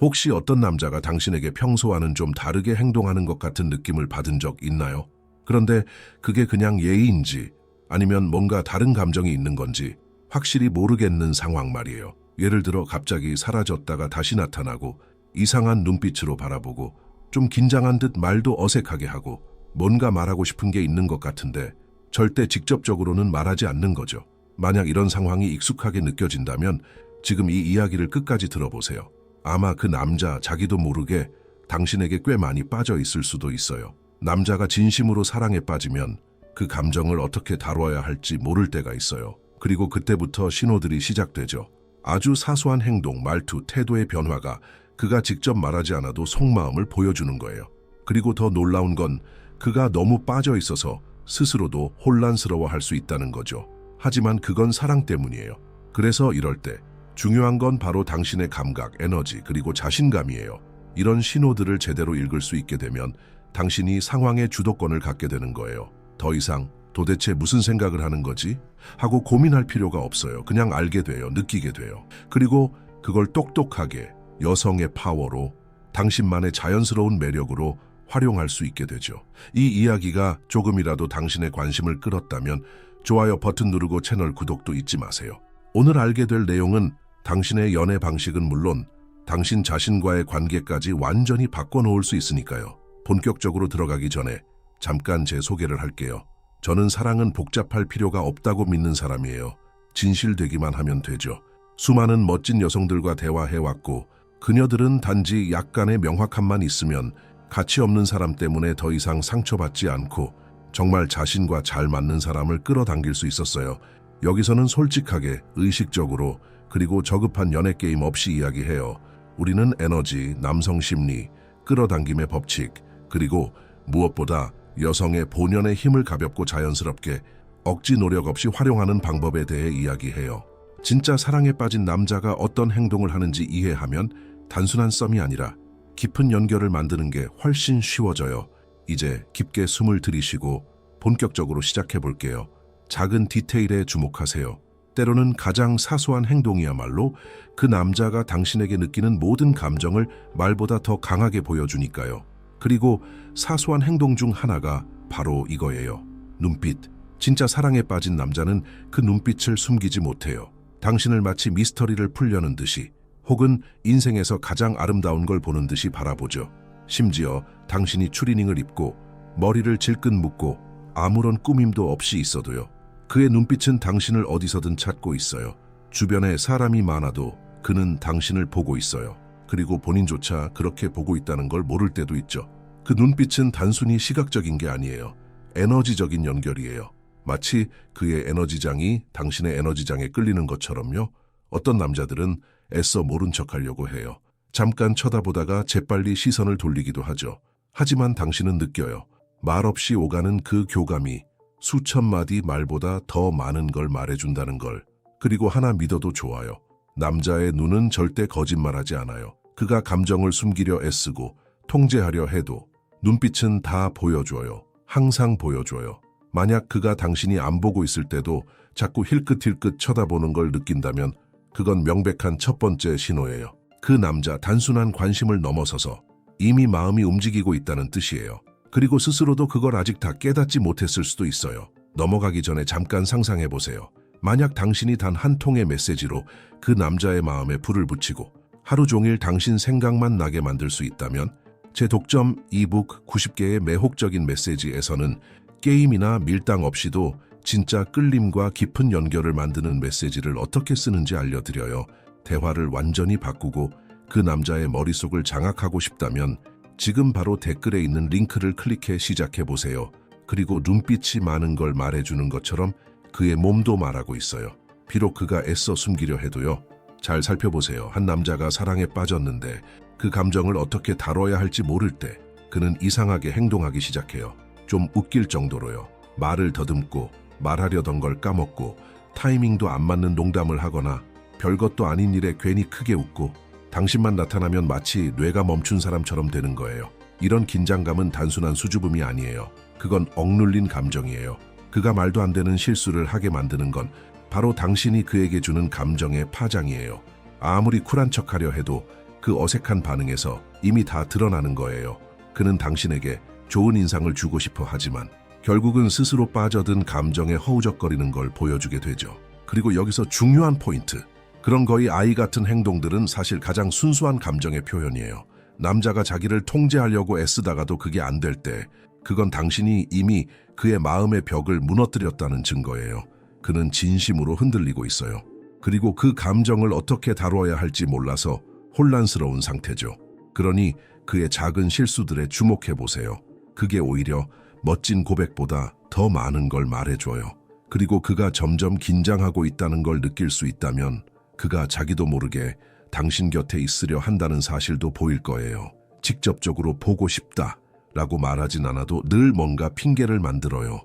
혹시 어떤 남자가 당신에게 평소와는 좀 다르게 행동하는 것 같은 느낌을 받은 적 있나요? 그런데 그게 그냥 예의인지 아니면 뭔가 다른 감정이 있는 건지 확실히 모르겠는 상황 말이에요. 예를 들어 갑자기 사라졌다가 다시 나타나고 이상한 눈빛으로 바라보고 좀 긴장한 듯 말도 어색하게 하고 뭔가 말하고 싶은 게 있는 것 같은데 절대 직접적으로는 말하지 않는 거죠. 만약 이런 상황이 익숙하게 느껴진다면 지금 이 이야기를 끝까지 들어보세요. 아마 그 남자 자기도 모르게 당신에게 꽤 많이 빠져 있을 수도 있어요. 남자가 진심으로 사랑에 빠지면 그 감정을 어떻게 다뤄야 할지 모를 때가 있어요. 그리고 그때부터 신호들이 시작되죠. 아주 사소한 행동, 말투, 태도의 변화가 그가 직접 말하지 않아도 속마음을 보여주는 거예요. 그리고 더 놀라운 건 그가 너무 빠져 있어서 스스로도 혼란스러워 할 수 있다는 거죠. 하지만 그건 사랑 때문이에요. 그래서 이럴 때 중요한 건 바로 당신의 감각, 에너지, 그리고 자신감이에요. 이런 신호들을 제대로 읽을 수 있게 되면 당신이 상황의 주도권을 갖게 되는 거예요. 더 이상 도대체 무슨 생각을 하는 거지? 하고 고민할 필요가 없어요. 그냥 알게 돼요. 느끼게 돼요. 그리고 그걸 똑똑하게 여성의 파워로 당신만의 자연스러운 매력으로 활용할 수 있게 되죠. 이 이야기가 조금이라도 당신의 관심을 끌었다면 좋아요 버튼 누르고 채널 구독도 잊지 마세요. 오늘 알게 될 내용은 당신의 연애 방식은 물론 당신 자신과의 관계까지 완전히 바꿔놓을 수 있으니까요. 본격적으로 들어가기 전에 잠깐 제 소개를 할게요. 저는 사랑은 복잡할 필요가 없다고 믿는 사람이에요. 진실되기만 하면 되죠. 수많은 멋진 여성들과 대화해왔고 그녀들은 단지 약간의 명확함만 있으면 가치 없는 사람 때문에 더 이상 상처받지 않고 정말 자신과 잘 맞는 사람을 끌어당길 수 있었어요. 여기서는 솔직하게, 의식적으로, 그리고 저급한 연애 게임 없이 이야기해요. 우리는 에너지, 남성 심리, 끌어당김의 법칙, 그리고 무엇보다 여성의 본연의 힘을 가볍고 자연스럽게 억지 노력 없이 활용하는 방법에 대해 이야기해요. 진짜 사랑에 빠진 남자가 어떤 행동을 하는지 이해하면 단순한 썸이 아니라 깊은 연결을 만드는 게 훨씬 쉬워져요. 이제 깊게 숨을 들이쉬고 본격적으로 시작해 볼게요. 작은 디테일에 주목하세요. 때로는 가장 사소한 행동이야말로 그 남자가 당신에게 느끼는 모든 감정을 말보다 더 강하게 보여주니까요. 그리고 사소한 행동 중 하나가 바로 이거예요. 눈빛. 진짜 사랑에 빠진 남자는 그 눈빛을 숨기지 못해요. 당신을 마치 미스터리를 풀려는 듯이 혹은 인생에서 가장 아름다운 걸 보는 듯이 바라보죠. 심지어 당신이 추리닝을 입고 머리를 질끈 묶고 아무런 꾸밈도 없이 있어도요. 그의 눈빛은 당신을 어디서든 찾고 있어요. 주변에 사람이 많아도 그는 당신을 보고 있어요. 그리고 본인조차 그렇게 보고 있다는 걸 모를 때도 있죠. 그 눈빛은 단순히 시각적인 게 아니에요. 에너지적인 연결이에요. 마치 그의 에너지장이 당신의 에너지장에 끌리는 것처럼요. 어떤 남자들은 애써 모른 척 하려고 해요. 잠깐 쳐다보다가 재빨리 시선을 돌리기도 하죠. 하지만 당신은 느껴요. 말없이 오가는 그 교감이 수천 마디 말보다 더 많은 걸 말해준다는 걸. 그리고 하나 믿어도 좋아요. 남자의 눈은 절대 거짓말하지 않아요. 그가 감정을 숨기려 애쓰고 통제하려 해도 눈빛은 다 보여줘요. 항상 보여줘요. 만약 그가 당신이 안 보고 있을 때도 자꾸 힐끗힐끗 쳐다보는 걸 느낀다면 그건 명백한 첫 번째 신호예요. 그 남자 단순한 관심을 넘어서서 이미 마음이 움직이고 있다는 뜻이에요. 그리고 스스로도 그걸 아직 다 깨닫지 못했을 수도 있어요. 넘어가기 전에 잠깐 상상해 보세요. 만약 당신이 단 한 통의 메시지로 그 남자의 마음에 불을 붙이고 하루 종일 당신 생각만 나게 만들 수 있다면 제 독점 이북 90개의 매혹적인 메시지에서는 게임이나 밀당 없이도 진짜 끌림과 깊은 연결을 만드는 메시지를 어떻게 쓰는지 알려드려요. 대화를 완전히 바꾸고 그 남자의 머릿속을 장악하고 싶다면 지금 바로 댓글에 있는 링크를 클릭해 시작해 보세요. 그리고 눈빛이 많은 걸 말해주는 것처럼 그의 몸도 말하고 있어요. 비록 그가 애써 숨기려 해도요. 잘 살펴보세요. 한 남자가 사랑에 빠졌는데 그 감정을 어떻게 다뤄야 할지 모를 때 그는 이상하게 행동하기 시작해요. 좀 웃길 정도로요. 말을 더듬고 말하려던 걸 까먹고 타이밍도 안 맞는 농담을 하거나 별것도 아닌 일에 괜히 크게 웃고 당신만 나타나면 마치 뇌가 멈춘 사람처럼 되는 거예요. 이런 긴장감은 단순한 수줍음이 아니에요. 그건 억눌린 감정이에요. 그가 말도 안 되는 실수를 하게 만드는 건 바로 당신이 그에게 주는 감정의 파장이에요. 아무리 쿨한 척하려 해도 그 어색한 반응에서 이미 다 드러나는 거예요. 그는 당신에게 좋은 인상을 주고 싶어 하지만 결국은 스스로 빠져든 감정에 허우적거리는 걸 보여주게 되죠. 그리고 여기서 중요한 포인트. 그런 거의 아이 같은 행동들은 사실 가장 순수한 감정의 표현이에요. 남자가 자기를 통제하려고 애쓰다가도 그게 안 될 때, 그건 당신이 이미 그의 마음의 벽을 무너뜨렸다는 증거예요. 그는 진심으로 흔들리고 있어요. 그리고 그 감정을 어떻게 다루어야 할지 몰라서 혼란스러운 상태죠. 그러니 그의 작은 실수들에 주목해 보세요. 그게 오히려 멋진 고백보다 더 많은 걸 말해줘요. 그리고 그가 점점 긴장하고 있다는 걸 느낄 수 있다면 그가 자기도 모르게 당신 곁에 있으려 한다는 사실도 보일 거예요. 직접적으로 보고 싶다 라고 말하진 않아도 늘 뭔가 핑계를 만들어요.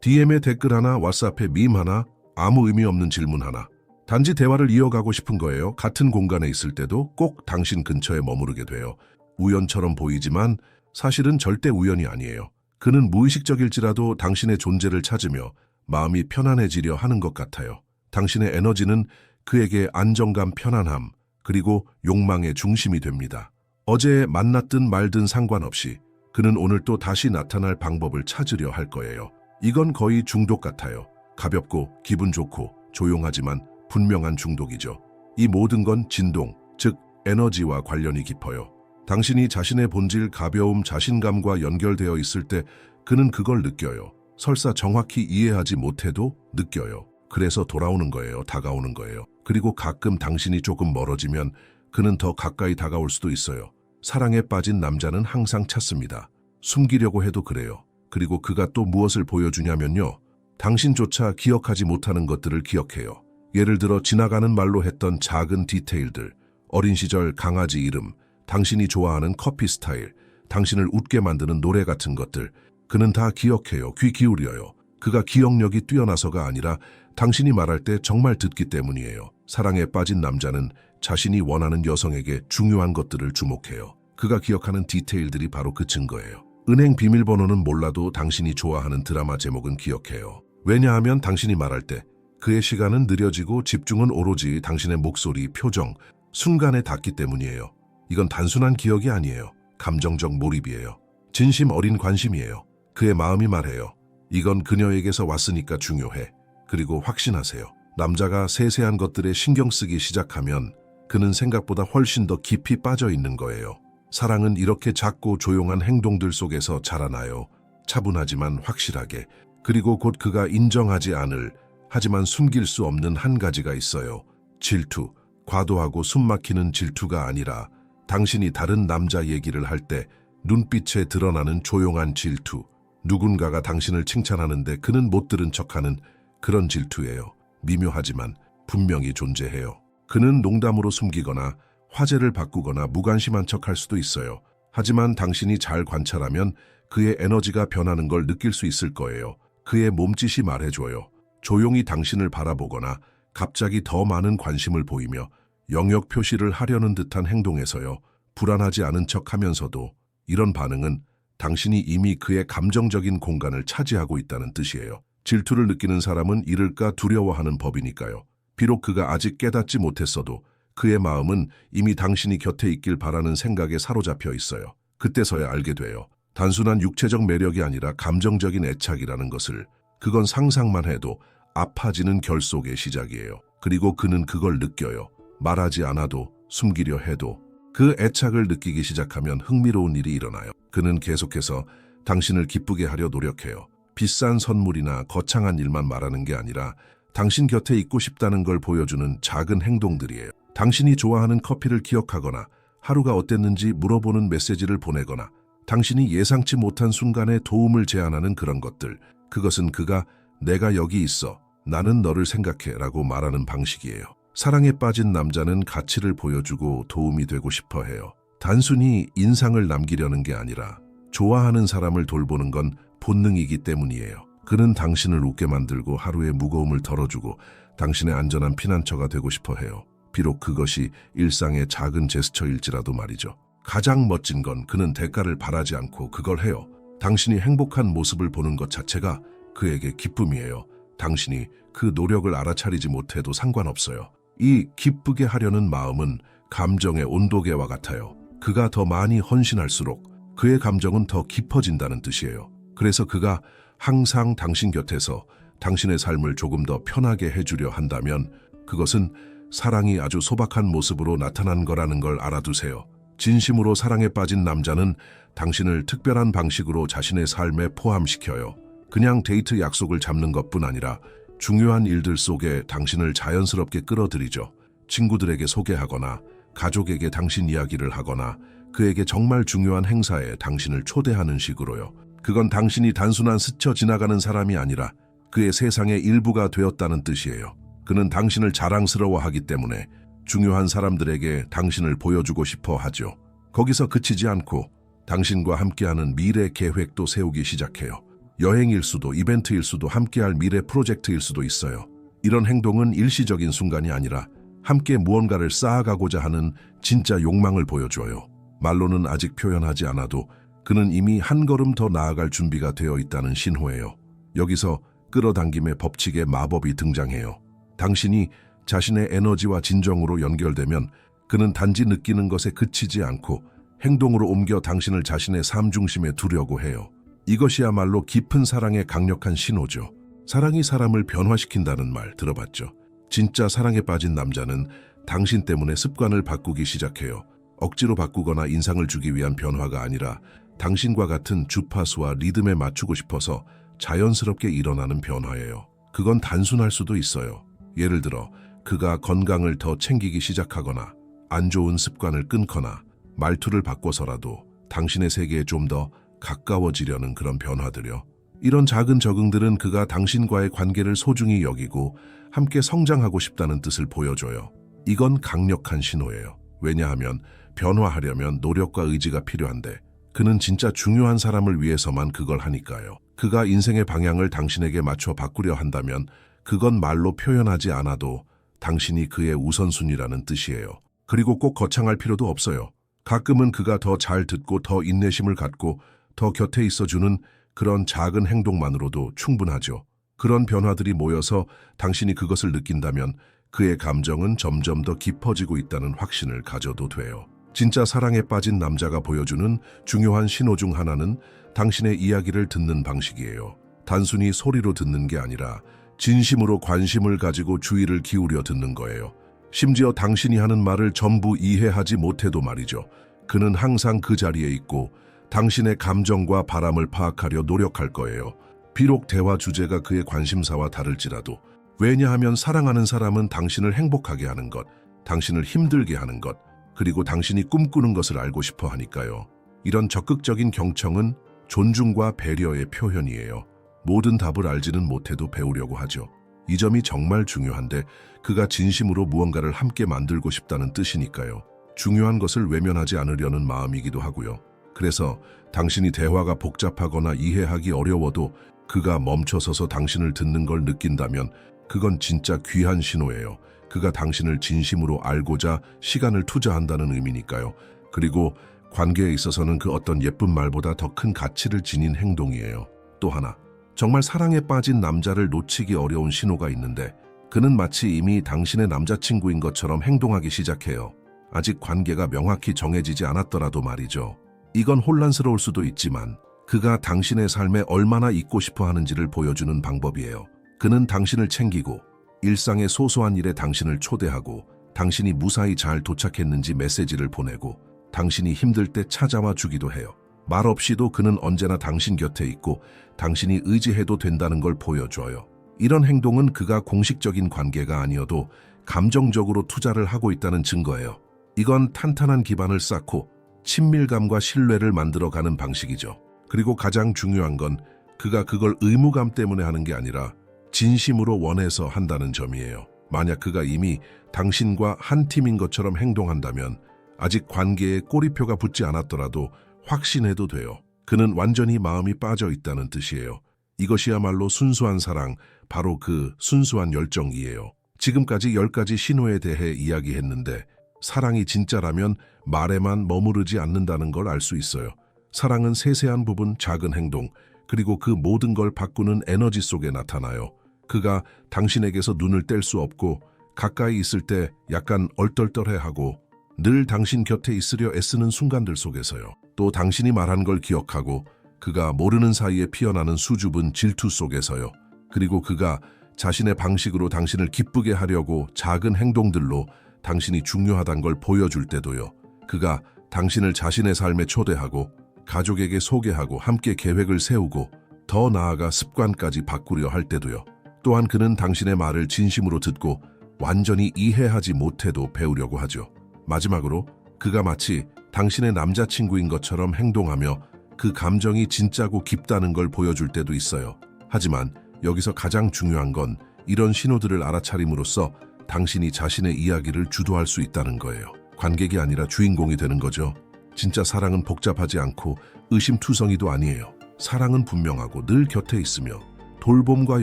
DM에 댓글 하나, 왓츠ap에 밈 하나, 아무 의미 없는 질문 하나. 단지 대화를 이어가고 싶은 거예요. 같은 공간에 있을 때도 꼭 당신 근처에 머무르게 돼요. 우연처럼 보이지만 사실은 절대 우연이 아니에요. 그는 무의식적일지라도 당신의 존재를 찾으며 마음이 편안해지려 하는 것 같아요. 당신의 에너지는 그에게 안정감, 편안함, 그리고 욕망의 중심이 됩니다. 어제 만났든 말든 상관없이 그는 오늘 또 다시 나타날 방법을 찾으려 할 거예요. 이건 거의 중독 같아요. 가볍고 기분 좋고 조용하지만 분명한 중독이죠. 이 모든 건 진동, 즉 에너지와 관련이 깊어요. 당신이 자신의 본질, 가벼움, 자신감과 연결되어 있을 때 그는 그걸 느껴요. 설사 정확히 이해하지 못해도 느껴요. 그래서 돌아오는 거예요. 다가오는 거예요. 그리고 가끔 당신이 조금 멀어지면 그는 더 가까이 다가올 수도 있어요. 사랑에 빠진 남자는 항상 찾습니다. 숨기려고 해도 그래요. 그리고 그가 또 무엇을 보여주냐면요. 당신조차 기억하지 못하는 것들을 기억해요. 예를 들어 지나가는 말로 했던 작은 디테일들, 어린 시절 강아지 이름, 당신이 좋아하는 커피 스타일, 당신을 웃게 만드는 노래 같은 것들, 그는 다 기억해요. 귀 기울여요. 그가 기억력이 뛰어나서가 아니라 당신이 말할 때 정말 듣기 때문이에요. 사랑에 빠진 남자는 자신이 원하는 여성에게 중요한 것들을 주목해요. 그가 기억하는 디테일들이 바로 그 증거예요. 은행 비밀번호는 몰라도 당신이 좋아하는 드라마 제목은 기억해요. 왜냐하면 당신이 말할 때 그의 시간은 느려지고 집중은 오로지 당신의 목소리, 표정, 순간에 닿기 때문이에요. 이건 단순한 기억이 아니에요. 감정적 몰입이에요. 진심 어린 관심이에요. 그의 마음이 말해요. 이건 그녀에게서 왔으니까 중요해. 그리고 확신하세요. 남자가 세세한 것들에 신경 쓰기 시작하면 그는 생각보다 훨씬 더 깊이 빠져 있는 거예요. 사랑은 이렇게 작고 조용한 행동들 속에서 자라나요. 차분하지만 확실하게. 그리고 곧 그가 인정하지 않을, 하지만 숨길 수 없는 한 가지가 있어요. 질투. 과도하고 숨막히는 질투가 아니라 당신이 다른 남자 얘기를 할 때 눈빛에 드러나는 조용한 질투. 누군가가 당신을 칭찬하는데 그는 못 들은 척하는 그런 질투예요. 미묘하지만 분명히 존재해요. 그는 농담으로 숨기거나 화제를 바꾸거나 무관심한 척할 수도 있어요. 하지만 당신이 잘 관찰하면 그의 에너지가 변하는 걸 느낄 수 있을 거예요. 그의 몸짓이 말해줘요. 조용히 당신을 바라보거나 갑자기 더 많은 관심을 보이며 영역 표시를 하려는 듯한 행동에서요. 불안하지 않은 척 하면서도 이런 반응은 당신이 이미 그의 감정적인 공간을 차지하고 있다는 뜻이에요. 질투를 느끼는 사람은 잃을까 두려워하는 법이니까요. 비록 그가 아직 깨닫지 못했어도 그의 마음은 이미 당신이 곁에 있길 바라는 생각에 사로잡혀 있어요. 그때서야 알게 돼요. 단순한 육체적 매력이 아니라 감정적인 애착이라는 것을 그건 상상만 해도 아파지는 결속의 시작이에요. 그리고 그는 그걸 느껴요. 말하지 않아도 숨기려 해도 그 애착을 느끼기 시작하면 흥미로운 일이 일어나요. 그는 계속해서 당신을 기쁘게 하려 노력해요. 비싼 선물이나 거창한 일만 말하는 게 아니라 당신 곁에 있고 싶다는 걸 보여주는 작은 행동들이에요. 당신이 좋아하는 커피를 기억하거나 하루가 어땠는지 물어보는 메시지를 보내거나 당신이 예상치 못한 순간에 도움을 제안하는 그런 것들. 그것은 그가 내가 여기 있어. 나는 너를 생각해 라고 말하는 방식이에요. 사랑에 빠진 남자는 가치를 보여주고 도움이 되고 싶어 해요. 단순히 인상을 남기려는 게 아니라 좋아하는 사람을 돌보는 건 본능이기 때문이에요. 그는 당신을 웃게 만들고 하루의 무거움을 덜어주고 당신의 안전한 피난처가 되고 싶어 해요. 비록 그것이 일상의 작은 제스처일지라도 말이죠. 가장 멋진 건 그는 대가를 바라지 않고 그걸 해요. 당신이 행복한 모습을 보는 것 자체가 그에게 기쁨이에요. 당신이 그 노력을 알아차리지 못해도 상관없어요. 이 기쁘게 하려는 마음은 감정의 온도계와 같아요. 그가 더 많이 헌신할수록 그의 감정은 더 깊어진다는 뜻이에요. 그래서 그가 항상 당신 곁에서 당신의 삶을 조금 더 편하게 해주려 한다면 그것은 사랑이 아주 소박한 모습으로 나타난 거라는 걸 알아두세요. 진심으로 사랑에 빠진 남자는 당신을 특별한 방식으로 자신의 삶에 포함시켜요. 그냥 데이트 약속을 잡는 것뿐 아니라 중요한 일들 속에 당신을 자연스럽게 끌어들이죠. 친구들에게 소개하거나 가족에게 당신 이야기를 하거나 그에게 정말 중요한 행사에 당신을 초대하는 식으로요. 그건 당신이 단순한 스쳐 지나가는 사람이 아니라 그의 세상의 일부가 되었다는 뜻이에요. 그는 당신을 자랑스러워하기 때문에 중요한 사람들에게 당신을 보여주고 싶어 하죠. 거기서 그치지 않고 당신과 함께하는 미래 계획도 세우기 시작해요. 여행일 수도 이벤트일 수도 함께할 미래 프로젝트일 수도 있어요. 이런 행동은 일시적인 순간이 아니라 함께 무언가를 쌓아가고자 하는 진짜 욕망을 보여줘요. 말로는 아직 표현하지 않아도 그는 이미 한 걸음 더 나아갈 준비가 되어 있다는 신호예요. 여기서 끌어당김의 법칙의 마법이 등장해요. 당신이 자신의 에너지와 진정으로 연결되면 그는 단지 느끼는 것에 그치지 않고 행동으로 옮겨 당신을 자신의 삶 중심에 두려고 해요. 이것이야말로 깊은 사랑의 강력한 신호죠. 사랑이 사람을 변화시킨다는 말 들어봤죠? 진짜 사랑에 빠진 남자는 당신 때문에 습관을 바꾸기 시작해요. 억지로 바꾸거나 인상을 주기 위한 변화가 아니라 당신과 같은 주파수와 리듬에 맞추고 싶어서 자연스럽게 일어나는 변화예요. 그건 단순할 수도 있어요. 예를 들어 그가 건강을 더 챙기기 시작하거나 안 좋은 습관을 끊거나 말투를 바꿔서라도 당신의 세계에 좀 더 가까워지려는 그런 변화들요. 이런 작은 적응들은 그가 당신과의 관계를 소중히 여기고 함께 성장하고 싶다는 뜻을 보여줘요. 이건 강력한 신호예요. 왜냐하면 변화하려면 노력과 의지가 필요한데 그는 진짜 중요한 사람을 위해서만 그걸 하니까요. 그가 인생의 방향을 당신에게 맞춰 바꾸려 한다면 그건 말로 표현하지 않아도 당신이 그의 우선순위라는 뜻이에요. 그리고 꼭 거창할 필요도 없어요. 가끔은 그가 더 잘 듣고 더 인내심을 갖고 더 곁에 있어주는 그런 작은 행동만으로도 충분하죠. 그런 변화들이 모여서 당신이 그것을 느낀다면 그의 감정은 점점 더 깊어지고 있다는 확신을 가져도 돼요. 진짜 사랑에 빠진 남자가 보여주는 중요한 신호 중 하나는 당신의 이야기를 듣는 방식이에요. 단순히 소리로 듣는 게 아니라 진심으로 관심을 가지고 주의를 기울여 듣는 거예요. 심지어 당신이 하는 말을 전부 이해하지 못해도 말이죠. 그는 항상 그 자리에 있고 당신의 감정과 바람을 파악하려 노력할 거예요. 비록 대화 주제가 그의 관심사와 다를지라도 왜냐하면 사랑하는 사람은 당신을 행복하게 하는 것, 당신을 힘들게 하는 것, 그리고 당신이 꿈꾸는 것을 알고 싶어 하니까요. 이런 적극적인 경청은 존중과 배려의 표현이에요. 모든 답을 알지는 못해도 배우려고 하죠. 이 점이 정말 중요한데 그가 진심으로 무언가를 함께 만들고 싶다는 뜻이니까요. 중요한 것을 외면하지 않으려는 마음이기도 하고요. 그래서 당신이 대화가 복잡하거나 이해하기 어려워도 그가 멈춰서서 당신을 듣는 걸 느낀다면 그건 진짜 귀한 신호예요. 그가 당신을 진심으로 알고자 시간을 투자한다는 의미니까요. 그리고 관계에 있어서는 그 어떤 예쁜 말보다 더 큰 가치를 지닌 행동이에요. 또 하나, 정말 사랑에 빠진 남자를 놓치기 어려운 신호가 있는데 그는 마치 이미 당신의 남자친구인 것처럼 행동하기 시작해요. 아직 관계가 명확히 정해지지 않았더라도 말이죠. 이건 혼란스러울 수도 있지만 그가 당신의 삶에 얼마나 있고 싶어 하는지를 보여주는 방법이에요. 그는 당신을 챙기고 일상의 소소한 일에 당신을 초대하고 당신이 무사히 잘 도착했는지 메시지를 보내고 당신이 힘들 때 찾아와 주기도 해요. 말 없이도 그는 언제나 당신 곁에 있고 당신이 의지해도 된다는 걸 보여줘요. 이런 행동은 그가 공식적인 관계가 아니어도 감정적으로 투자를 하고 있다는 증거예요. 이건 탄탄한 기반을 쌓고 친밀감과 신뢰를 만들어가는 방식이죠. 그리고 가장 중요한 건 그가 그걸 의무감 때문에 하는 게 아니라 진심으로 원해서 한다는 점이에요. 만약 그가 이미 당신과 한 팀인 것처럼 행동한다면 아직 관계에 꼬리표가 붙지 않았더라도 확신해도 돼요. 그는 완전히 마음이 빠져 있다는 뜻이에요. 이것이야말로 순수한 사랑, 바로 그 순수한 열정이에요. 지금까지 열 가지 신호에 대해 이야기했는데 사랑이 진짜라면 말에만 머무르지 않는다는 걸 알 수 있어요. 사랑은 세세한 부분, 작은 행동, 그리고 그 모든 걸 바꾸는 에너지 속에 나타나요. 그가 당신에게서 눈을 뗄 수 없고 가까이 있을 때 약간 얼떨떨해하고 늘 당신 곁에 있으려 애쓰는 순간들 속에서요. 또 당신이 말한 걸 기억하고 그가 모르는 사이에 피어나는 수줍은 질투 속에서요. 그리고 그가 자신의 방식으로 당신을 기쁘게 하려고 작은 행동들로 당신이 중요하단 걸 보여줄 때도요. 그가 당신을 자신의 삶에 초대하고 가족에게 소개하고 함께 계획을 세우고 더 나아가 습관까지 바꾸려 할 때도요. 또한 그는 당신의 말을 진심으로 듣고 완전히 이해하지 못해도 배우려고 하죠. 마지막으로 그가 마치 당신의 남자친구인 것처럼 행동하며 그 감정이 진짜고 깊다는 걸 보여줄 때도 있어요. 하지만 여기서 가장 중요한 건 이런 신호들을 알아차림으로써 당신이 자신의 이야기를 주도할 수 있다는 거예요. 관객이 아니라 주인공이 되는 거죠. 진짜 사랑은 복잡하지 않고 의심투성이도 아니에요. 사랑은 분명하고 늘 곁에 있으며 돌봄과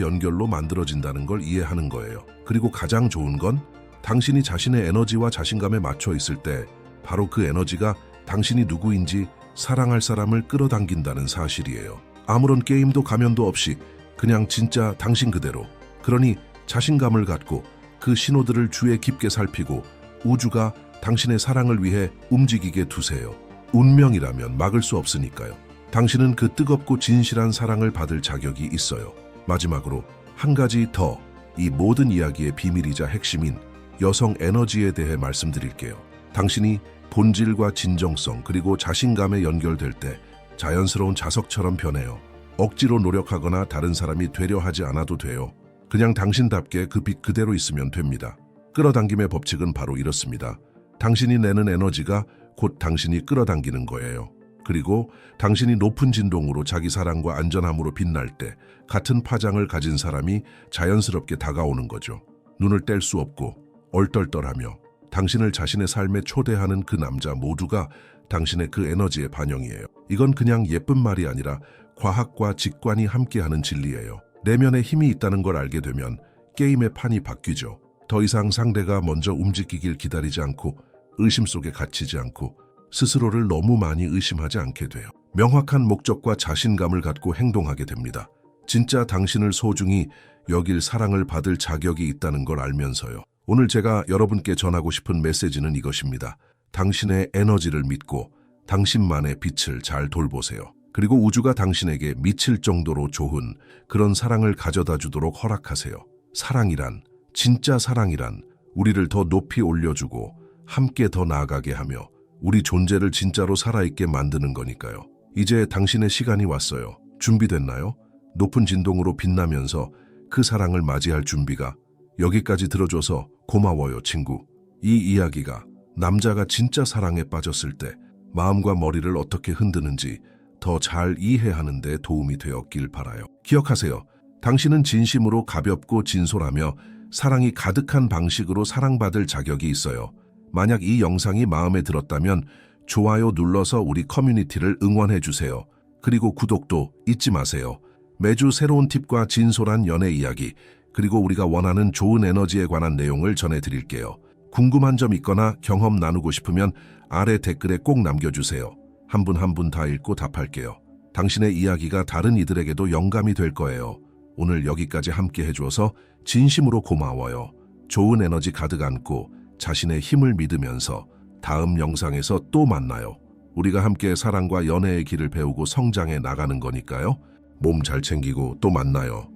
연결로 만들어진다는 걸 이해하는 거예요. 그리고 가장 좋은 건 당신이 자신의 에너지와 자신감에 맞춰 있을 때 바로 그 에너지가 당신이 누구인지 사랑할 사람을 끌어당긴다는 사실이에요. 아무런 게임도 가면도 없이 그냥 진짜 당신 그대로. 그러니 자신감을 갖고 그 신호들을 주에 깊게 살피고 우주가 당신의 사랑을 위해 움직이게 두세요. 운명이라면 막을 수 없으니까요. 당신은 그 뜨겁고 진실한 사랑을 받을 자격이 있어요. 마지막으로 한 가지 더 이 모든 이야기의 비밀이자 핵심인 여성 에너지에 대해 말씀드릴게요. 당신이 본질과 진정성 그리고 자신감에 연결될 때 자연스러운 자석처럼 변해요. 억지로 노력하거나 다른 사람이 되려 하지 않아도 돼요. 그냥 당신답게 그 빛 그대로 있으면 됩니다. 끌어당김의 법칙은 바로 이렇습니다. 당신이 내는 에너지가 곧 당신이 끌어당기는 거예요. 그리고 당신이 높은 진동으로 자기 사랑과 안전함으로 빛날 때 같은 파장을 가진 사람이 자연스럽게 다가오는 거죠. 눈을 뗄 수 없고 얼떨떨하며 당신을 자신의 삶에 초대하는 그 남자 모두가 당신의 그 에너지의 반영이에요. 이건 그냥 예쁜 말이 아니라 과학과 직관이 함께하는 진리예요. 내면에 힘이 있다는 걸 알게 되면 게임의 판이 바뀌죠. 더 이상 상대가 먼저 움직이길 기다리지 않고 의심 속에 갇히지 않고 스스로를 너무 많이 의심하지 않게 돼요. 명확한 목적과 자신감을 갖고 행동하게 됩니다. 진짜 당신을 소중히 여길 사랑을 받을 자격이 있다는 걸 알면서요. 오늘 제가 여러분께 전하고 싶은 메시지는 이것입니다. 당신의 에너지를 믿고 당신만의 빛을 잘 돌보세요. 그리고 우주가 당신에게 미칠 정도로 좋은 그런 사랑을 가져다 주도록 허락하세요. 사랑이란, 진짜 사랑이란 우리를 더 높이 올려주고 함께 더 나아가게 하며 우리 존재를 진짜로 살아있게 만드는 거니까요. 이제 당신의 시간이 왔어요. 준비됐나요? 높은 진동으로 빛나면서 그 사랑을 맞이할 준비가 여기까지 들어줘서 고마워요, 친구. 이 이야기가 남자가 진짜 사랑에 빠졌을 때 마음과 머리를 어떻게 흔드는지 더 잘 이해하는 데 도움이 되었길 바라요. 기억하세요. 당신은 진심으로 가볍고 진솔하며 사랑이 가득한 방식으로 사랑받을 자격이 있어요. 만약 이 영상이 마음에 들었다면 좋아요 눌러서 우리 커뮤니티를 응원해 주세요. 그리고 구독도 잊지 마세요. 매주 새로운 팁과 진솔한 연애 이야기, 그리고 우리가 원하는 좋은 에너지에 관한 내용을 전해드릴게요. 궁금한 점 있거나 경험 나누고 싶으면 아래 댓글에 꼭 남겨주세요. 한 분 한 분 다 읽고 답할게요. 당신의 이야기가 다른 이들에게도 영감이 될 거예요. 오늘 여기까지 함께 해주어서 진심으로 고마워요. 좋은 에너지 가득 안고 자신의 힘을 믿으면서 다음 영상에서 또 만나요. 우리가 함께 사랑과 연애의 길을 배우고 성장해 나가는 거니까요. 몸 잘 챙기고 또 만나요.